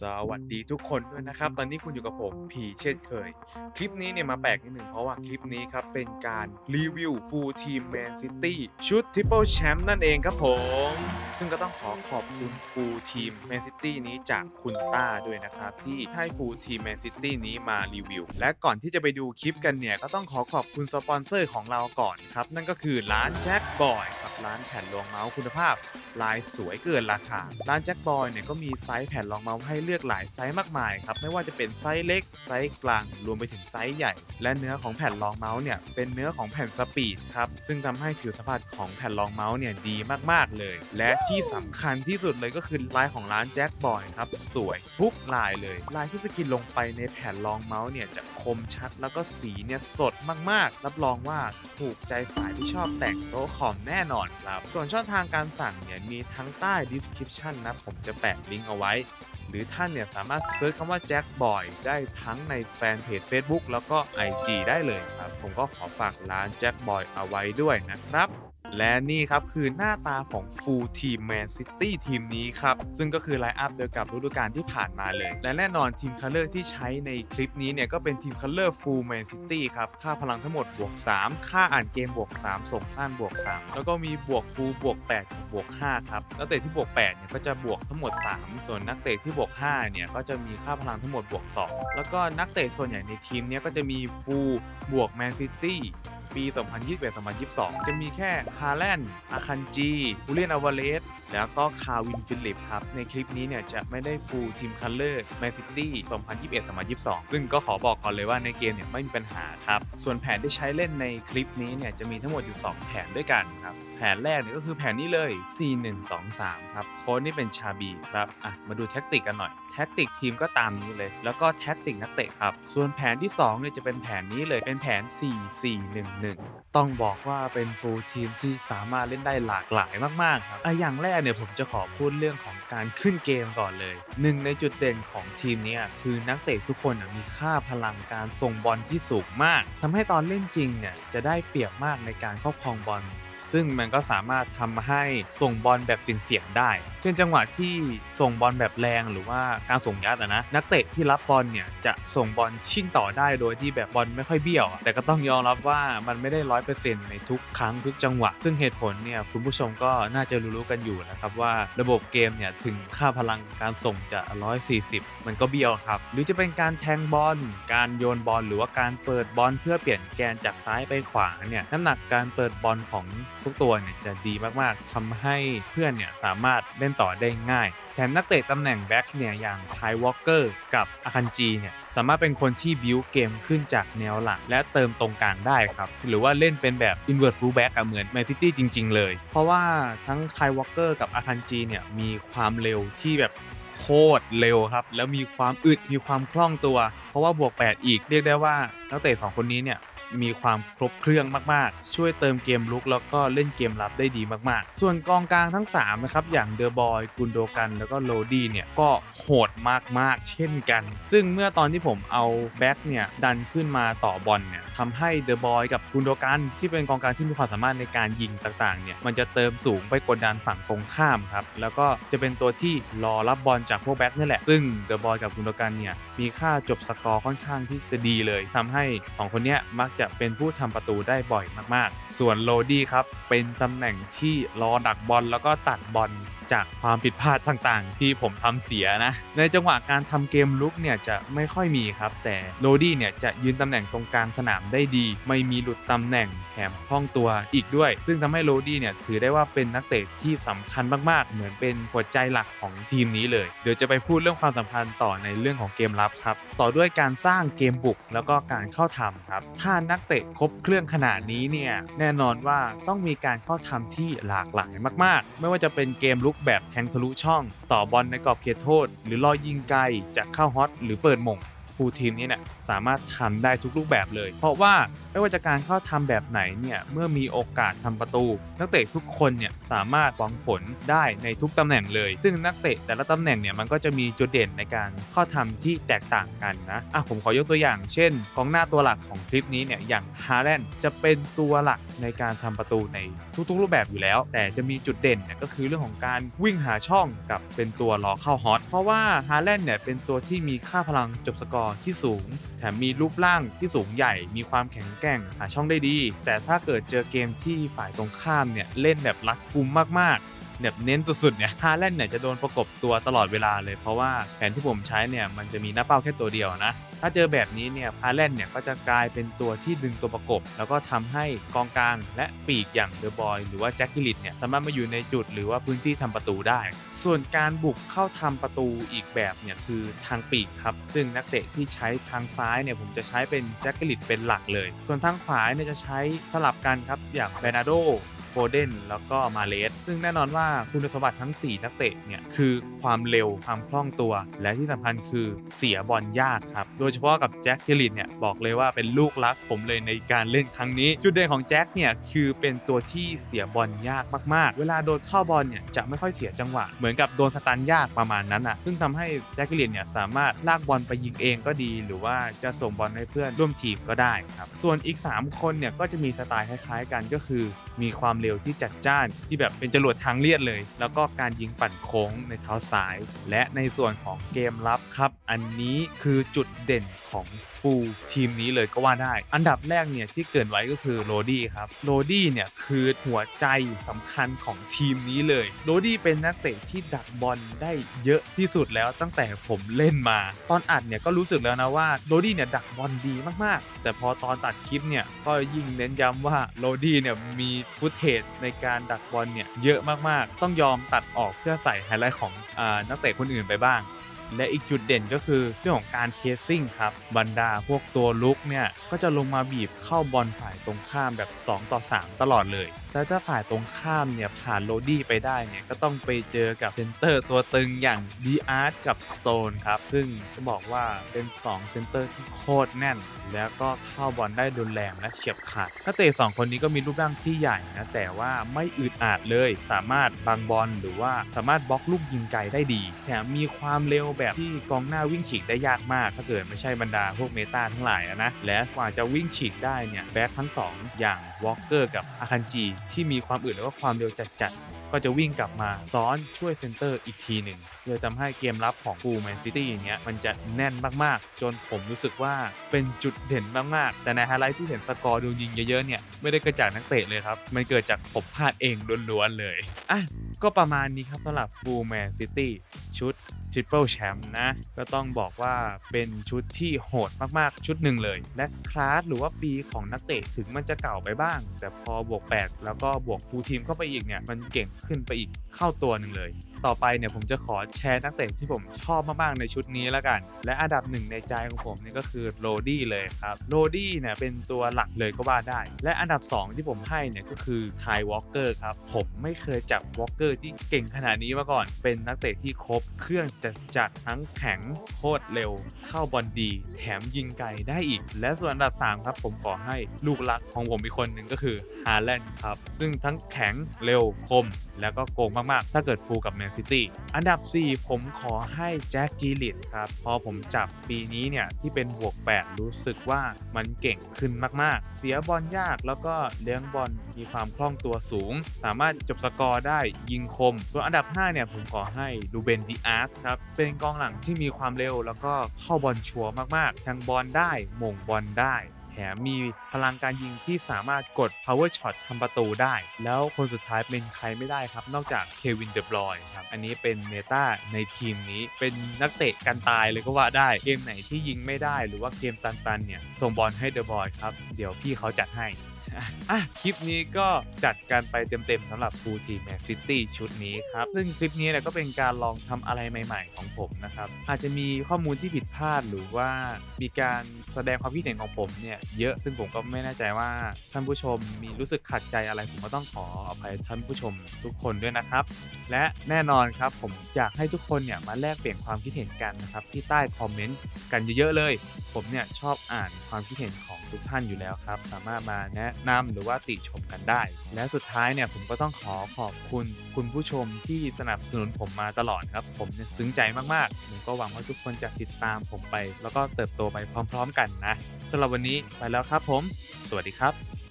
สวัสดีทุกคนด้วยนะครับ ตอนนี้คุณอยู่กับผมพีเช่นเคย คลิปนี้เนี่ยมาแปลกนิดหนึ่งเพราะว่าคลิปนี้ครับ เป็นการรีวิวฟูลทีมแมนซิตี้ชุดทริปเปิลแชมป์นั่นเองครับผม ซึ่งก็ต้องขอขอบคุณฟูลทีมแมนซิตี้นี้จากคุณต้าด้วยนะครับ ที่ให้ฟูลทีมแมนซิตี้นี้มารีวิว และก่อนที่จะไปดูคลิปกันเนี่ย ก็ต้องขอขอบคุณสปอนเซอร์ของเราก่อนครับ นั่นก็คือร้านแจ็คบอยครับ ร้านแผ่นรองเมาส์คุณภาพ ลายสวยเกินราคา ร้านแจ็คบอยเนี่ยก็มีไซส์แผ่นรองเมาส์ให้เลือกหลายไซส์มากมายครับ ไม่ว่าจะเป็นไซส์เล็ก ไซส์กลาง รวมไปถึงไซส์ใหญ่ และเนื้อของแผ่นรองเมาส์เนี่ยเป็นเนื้อของแผ่นสปีดครับ ซึ่งทำให้ผิวสัมผัสของแผ่นรองเมาส์เนี่ยดีมากๆเลย และที่สำคัญที่สุดเลยก็คือลายของร้านแจ็คบอยครับสวยทุกลายเลย ลายที่สกินลงไปในแผ่นรองเมาส์เนี่ยจะคมชัดแล้วก็สีเนี่ยสดมากๆ รับรองว่าถูกใจสายที่ชอบแต่งโต๊ะคอมแน่นอนครับ ส่วนช่องทางการสั่งเนี่ยมีทั้งใต้ description นะ ผมจะแปะลิงก์เอาไว้ หรือท่านเนี่ยสามารถเซิร์ชคำว่าแจ็คบอยได้ทั้งในแฟนเพจ Facebook แล้วก็ IG ได้เลยครับ ผมก็ขอฝากร้านแจ็คบอยเอาไว้ด้วยนะครับ และนี่ครับคือหน้าตาของ Full Team Man City ทีมนี้ครับ ซึ่งก็คือไลน์อัพเดียวกับฤดูกาลที่ผ่านมาเลย และแน่นอนทีมคัลเลอร์ที่ใช้ในคลิปนี้เนี่ยก็เป็นทีมคัลเลอร์ Full Man City ครับ ค่าพลังทั้งหมดบวก 3 ค่าอ่านเกมบวก 3 ส่งสั้นบวก 3 แล้วก็มีบวก Full บวก8กับบวก 5 ครับ นักเตะที่บวก8เนี่ยก็จะบวกทั้งหมด 3 ส่วนนักเตะที่บวก5เนี่ยก็จะมีค่าพลังทั้งหมดบวก 2 แล้วก็นักเตะส่วนใหญ่ในทีมเนี้ยก็จะมี Full บวก Man City ปี 2021-2022 จะมีแค่ฮาแลนด์อาคันจีบูเลียนอวาเลสแล้วก็คาวินฟิลิปครับ ในคลิปนี้เนี่ยจะไม่ได้ฟูลทีมคัลเลอร์แมนซิตี้2021-2022 ซึ่งก็ขอบอกก่อนเลยว่าในเกมเนี่ยไม่มีปัญหาครับ ส่วนแผนที่ใช้เล่นในคลิปนี้เนี่ยจะมีทั้งหมดอยู่ 2 แผนด้วยกันครับ นแรกเนี่ยก็คือแผนนี้เลย C123 ครับ โค้ดนี่เป็นชาบีครับ อะ มาดูแท็กติกกันหน่อย แท็กติกทีมก็ตามนี้เลย แล้วก็แท็กติกนักเตะครับ ส่วนแผนที่2เนี่ยจะเป็นแผนนี้เลย เป็นแผน 4411 ต้องบอกว่าเป็นฟูลทีมที่สามารถเล่นได้หลากหลายมาก ๆ ครับอะอย่างแรกเนี่ยผมจะขอพูดเรื่องของการขึ้นเกมก่อนเลย หนึ่งในจุดเด่นของทีมนี้คือนักเตะทุกคนมีค่าพลังการส่งบอลที่สูงมากทำให้ตอนเล่นจริงเนี่ยจะได้เปรียบมากในการครอบครองบอล ซึ่งมันก็สามารถทำให้ส่งบอลแบบเสี่ยงๆได้ เช่นจังหวะที่ส่งบอลแบบแรงหรือว่าการส่งยัดนะ นักเตะที่รับบอลเนี่ยจะส่งบอลชิ่งต่อได้โดยที่แบบบอลไม่ค่อยเบี้ยว แต่ก็ต้องยอมรับว่ามันไม่ได้ร้อยเปอร์เซ็นต์ในทุกครั้งทุกจังหวะ ซึ่งเหตุผลเนี่ยคุณผู้ชมก็น่าจะรู้ๆกันอยู่นะครับว่าระบบเกมเนี่ยถึงค่าพลังการส่งจะ 140 มันก็เบี้ยวครับ หรือจะเป็นการแทงบอล การโยนบอล หรือว่าการเปิดบอลเพื่อเปลี่ยนแกนจากซ้ายไปขวาเนี่ยน้ำหนักการเปิดบอลของทุกตัวเนี่ยจะดีมากๆทำให้เพื่อนเนี่ยสามารถเล่นต่อได้ง่าย แถมนักเตะตำแหน่งแบ็กเนี่ยอย่างไทวอลเกอร์กับอาคันจีเนี่ยสามารถเป็นคนที่บิวเกมขึ้นจากแนวหลัง และเติมตรงกลางได้ครับ หรือว่าเล่นเป็นแบบ invert fullback อะเหมือนแมนซิตี้จริง ๆ เลย เพราะว่าทั้งไทวอลเกอร์กับอาคันจีเนี่ยมีความเร็วที่แบบโคตรเร็วครับ แล้วมีความอึดมีความคล่องตัว เพราะว่าบวก 8 อีกเรียกได้ว่านักเตะ2คนนี้เนี่ย มีความครบเครื่องมากๆ ช่วยเติมเกมลุกแล้วก็เล่นเกมรับได้ดีมากๆ ส่วนกองกลางทั้ง3นะครับอย่างเดอะบอยกุนโดกันแล้วก็โรดี้เนี่ยก็โหดมากๆ เช่นกัน ซึ่งเมื่อตอนที่ผมเอาแบ็กเนี่ยดันขึ้นมาต่อบอลเนี่ยทำให้เดอะบอยกับกุนโดกันที่เป็นกองกลางที่มีความสามารถในการยิงต่างๆเนี่ยมันจะเติมสูงไปกดดันฝั่งตรงข้ามครับแล้วก็จะเป็นตัวที่รอรับบอลจากพวกแบ็กนี่แหละซึ่งเดอะบอยกับกุนโดกันเนี่ยมีค่าจบสกอร์ค่อนข้างที่จะดีเลยทำให้ 2 คนเนี้ยมักจะเป็นผู้ทำประตูได้บ่อยมากๆ ส่วนโลดี้ครับเป็นตำแหน่งที่รอดักบอลแล้วก็ตัดบอล จากความผิดพลาดต่างๆ ที่ผมทำเสียนะ ในจังหวะการทำเกมลุกเนี่ยจะไม่ค่อยมีครับ แต่โรดี้เนี่ยจะยืนตำแหน่งตรงกลางสนามได้ดี ไม่มีหลุดตำแหน่งแถมคล่องตัวอีกด้วย ซึ่งทำให้โรดี้เนี่ยถือได้ว่าเป็นนักเตะที่สำคัญมากๆ เหมือนเป็นหัวใจหลักของทีมนี้เลย เดี๋ยวจะไปพูดเรื่องความสัมพันธ์ต่อในเรื่องของเกมรับครับ ต่อด้วยการสร้างเกมบุกแล้วก็การเข้าทำครับ ถ้านักเตะครบเครื่องขนาดนี้เนี่ยแน่นอนว่าต้องมีการเข้าทำที่หลากหลายมาก ๆ ไม่ว่าจะเป็นเกมลุกแบบแทงทะลุช่อง ต่อบอลในกรอบเขตโทษ หรือลอยยิงไกลจากเข้าฮอต หรือเปิดหม่ง ฟูลทีมนี้เนี่ยสามารถทำได้ทุกรูปแบบเลย เพราะว่าไม่ว่าจะการเข้าทำแบบไหนเนี่ยเมื่อมีโอกาสทำประตู นักเตะทุกคนเนี่ยสามารถหวังผลได้ในทุกตำแหน่งเลย ซึ่งนักเตะแต่ละตำแหน่งเนี่ยมันก็จะมีจุดเด่นในการเข้าทำที่แตกต่างกันนะอะผมขอยกตัวอย่าง เช่นกองหน้าตัวหลักของคลิปนี้เนี่ยอย่างฮาแลนด์จะเป็นตัวหลักในการทำประตูในทุกๆ รูปแบบอยู่แล้ว แต่จะมีจุดเด่นเนี่ยก็คือเรื่องของการวิ่งหาช่องกับเป็นตัวล้อเข้าฮอตเพราะว่าฮาแลนด์เนี่ยเป็นตัวที่มีค่าพลังจบสกอร์ที่สูง แถมมีรูปร่างที่สูงใหญ่ มีความแข็งแกร่งหาช่องได้ดี แต่ถ้าเกิดเจอเกมที่ฝ่ายตรงข้ามเนี่ยเล่นแบบรัดกุมมากๆ แบบเน้นสุดๆเนี่ยฮาแลนด์เนี่ยจะโดนประกบตัวตลอดเวลาเลยเพราะว่าแผนที่ผมใช้เนี่ยมันจะมีหน้าเป้าแค่ตัวเดียวนะถ้าเจอแบบนี้เนี่ยฮาแลนด์เนี่ยก็จะกลายเป็นตัวที่ดึงตัวประกบ แล้วก็ทำให้กองกลางและปีกอย่างเดอะบอยหรือว่าแจ็คกิลิตเนี่ยสามารถมาอยู่ในจุดหรือว่าพื้นที่ทำประตูได้ ส่วนการบุกเข้าทำประตูอีกแบบเนี่ยคือทางปีกครับ ซึ่งนักเตะที่ใช้ทางซ้ายเนี่ยผมจะใช้เป็นแจ็คกิลิตเป็นหลักเลย ส่วนทางขวาเนี่ยจะใช้สลับกันครับอย่างเบนาโด โฟเดนแล้วก็มาเลสซึ่งแน่นอนว่าคุณสมบัติทั้ง 4 นักเตะเนี่ยคือความเร็วความคล่องตัว และที่สำคัญคือเสียบอลยากครับ โดยเฉพาะกับแจ็คเกลินเนี่ยบอกเลยว่าเป็นลูกรักผมเลยในการเล่นครั้งนี้ จุดเด่นของแจ็คเนี่ยคือเป็นตัวที่เสียบอลยากมากๆ เวลาโดนเข้าบอลเนี่ยจะไม่ค่อยเสียจังหวะ เหมือนกับโดนสตันยากประมาณนั้นอะซึ่งทำให้แจ็คเกลินเนี่ยสามารถลากบอลไปยิงเองก็ดี หรือว่าจะส่งบอลให้เพื่อนร่วมทีมก็ได้ครับส่วนอีก 3 คนเนี่ยก็จะมีสไตล์คล้ายๆกันก็คือมีความเร็วที่จัดจ้านที่แบบเป็นจรวดทางเลียดเลย แล้วก็การยิงปั่นโค้งในเท้าซ้าย และในส่วนของเกมรับครับ อันนี้คือจุดเด่นของฟูลทีมนี้เลยก็ว่าได้ อันดับแรกเนี่ยที่เกรินไว้ก็คือโรดี้ครับโรดี้เนี่ยคือหัวใจสำคัญของทีมนี้เลยโรดี้เป็นนักเตะที่ดักบอลได้เยอะที่สุดแล้วตั้งแต่ผมเล่นมา ตอนอัดเนี่ยก็รู้สึกแล้วนะว่าโรดี้เนี่ยดักบอลดีมากๆ แต่พอตอนตัดคลิปเนี่ยก็ยิ่งเน้นย้ำว่าโรดี้เนี่ยมีฟุตเทตในการดักบอลเนี่ยเยอะมากๆ ต้องยอมตัดออกเพื่อใส่ไฮไลท์ของอนักเตะคนอื่นไปบ้าง และอีกจุดเด่นก็คือเรื่องของการเคสซิ่งครับบรรดาพวกตัวลุกเนี่ยก็จะลงมาบีบเข้าบอลฝ่ายตรงข้ามแบบ 2 ต่อ 3 ตลอดเลยแต่ถ้าฝ่ายตรงข้ามเนี่ยผ่านโรดี้ไปได้เนี่ยก็ต้องไปเจอกับเซนเตอร์ตัวตึงอย่างดีอาร์ตกับสโตนครับซึ่งจะบอกว่าเป็น2เซนเตอร์ที่โคตรแน่น แล้วก็เข้าบอลได้รุนแรงและเฉียบขาดนักเตะสองคนนี้ก็มีรูปร่างที่ใหญ่นะแต่ว่าไม่อึดอัดเลย สามารถบังบอลหรือว่าสามารถบล็อกลูกยิงไกลได้ดีแถมมีความเร็วแบบที่กองหน้าวิ่งฉีกได้ยากมาก ถ้าเกิดไม่ใช่บรรดาพวกเมตาทั้งหลายนะ และกว่าจะวิ่งฉีกได้เนี่ยแบ็คทั้งสองอย่างวอลเกอร์กับอาคันจี ที่มีความอึดแล้วก็ความเร็วจัดๆก็จะวิ่งกลับมาซ้อนช่วยเซนเตอร์อีกทีหนึ่งเลยทำให้เกมรับของฟูแมนซิตี้เนี้ยมันจะแน่นมากๆ จนผมรู้สึกว่าเป็นจุดเด่นมากๆ แต่ในไฮไลท์ที่เห็นสกอร์ดนยิงเยอะๆเนี่ยไม่ได้เกิดจากนักเตะเลยครับ มันเกิดจากผมพลาดเองล้วนๆเลย อะ ก็ประมาณนี้ครับสำหรับฟูแมนซิตี้ชุด ทริปเปิลแชมป์นะ ก็ต้องบอกว่าเป็นชุดที่โหดมากๆ ชุดหนึ่งเลย และคลาสหรือว่าปีของนักเตะถึงมันจะเก่าไปบ้าง แต่พอบวก 8 แล้วก็บวกฟูลทีมเข้าไปอีกเนี่ย มันเก่งขึ้นไปอีกเข้าตัวหนึ่งเลย ต่อไปเนี่ยผมจะขอแชร์นักเตะที่ผมชอบมากๆในชุดนี้แล้วกัน และอันดับหนึ่งในใจของผมนี่ก็คือโรดี้เลยครับโรดี้เนี่ยเป็นตัวหลักเลยก็ว่าได้ และอันดับ 2 ที่ผมให้เนี่ยก็คือไทวอลเกอร์ครับผมไม่เคยจับวอลเกอร์ที่เก่งขนาดนี้มาก่อนเป็นนักเตะที่ครบเครื่องจัดจัดทั้งแข็งโคตรเร็ว เข้าบอลดี แถมยิงไกลได้อีก และส่วนอันดับ 3 ครับ ผมขอให้ลูกรักของผมอีกคนหนึ่งก็คือฮาแลนด์ครับ ซึ่งทั้งแข็งเร็วคม แล้วก็โกงมากๆ ถ้าเกิดฟูลกับแมนซิตี้อันดับ 4 ผมขอให้แจ็คกิลิตครับ พอผมจับปีนี้เนี่ย ที่เป็นบวก 8 รู้สึกว่ามันเก่งขึ้นมากๆ เสียบอลยากแล้วก็เลี้ยงบอลมีความคล่องตัวสูง สามารถจบสกอร์ได้ยิงคม ส่วนอันดับ 5 เนี่ยผมขอให้ดูเบนดิอาสครับเป็นกองหลังที่มีความเร็ว แล้วก็เข้าบอลชัวร์มากๆทางบอลได้หม่งบอลได้แถมมีพลังการยิงที่สามารถกด power shot ทำประตูได้ แล้วคนสุดท้ายเป็นใครไม่ได้ครับ นอกจากเควินเดบรอยครับ อันนี้เป็นเมตาในทีมนี้ เป็นนักเตะกันตายเลยก็ว่าได้ เกมไหนที่ยิงไม่ได้ หรือว่าเกมตันๆเนี่ย ส่งบอลให้เดบรอยครับ เดี๋ยวพี่เขาจัดให้ อะคลิปนี้ก็จัดกันไปเต็มๆสำหรับ Full Team Man City ชุดนี้ครับ ซึ่งคลิปนี้เนี่ยก็เป็นการลองทำอะไรใหม่ๆของผมนะครับ อาจจะมีข้อมูลที่ผิดพลาดหรือว่ามีการแสดงความคิดเห็นของผมเนี่ยเยอะซึ่งผมก็ไม่แน่ใจว่าท่านผู้ชมมีรู้สึกขัดใจอะไรผมก็ต้องขออภัยท่านผู้ชมทุกคนด้วยนะครับ และแน่นอนครับผมอยากให้ทุกคนเนี่ยมาแลกเปลี่ยนความคิดเห็นกันนะครับที่ใต้คอมเมนต์กันเยอะๆเลย ผมเนี่ยชอบอ่านความคิดเห็นของ ทุกท่านอยู่แล้วครับ สามารถมาแนะนำหรือว่าติชมกันได้ และสุดท้ายเนี่ยผมก็ต้องขอขอบคุณคุณผู้ชมที่สนับสนุนผมมาตลอดครับ ผมเนี่ยซึ้งใจมากๆผมก็หวังว่าทุกคนจะติดตามผมไป แล้วก็เติบโตไปพร้อม ๆ กันนะสำหรับวันนี้ไปแล้วครับผม สวัสดีครับ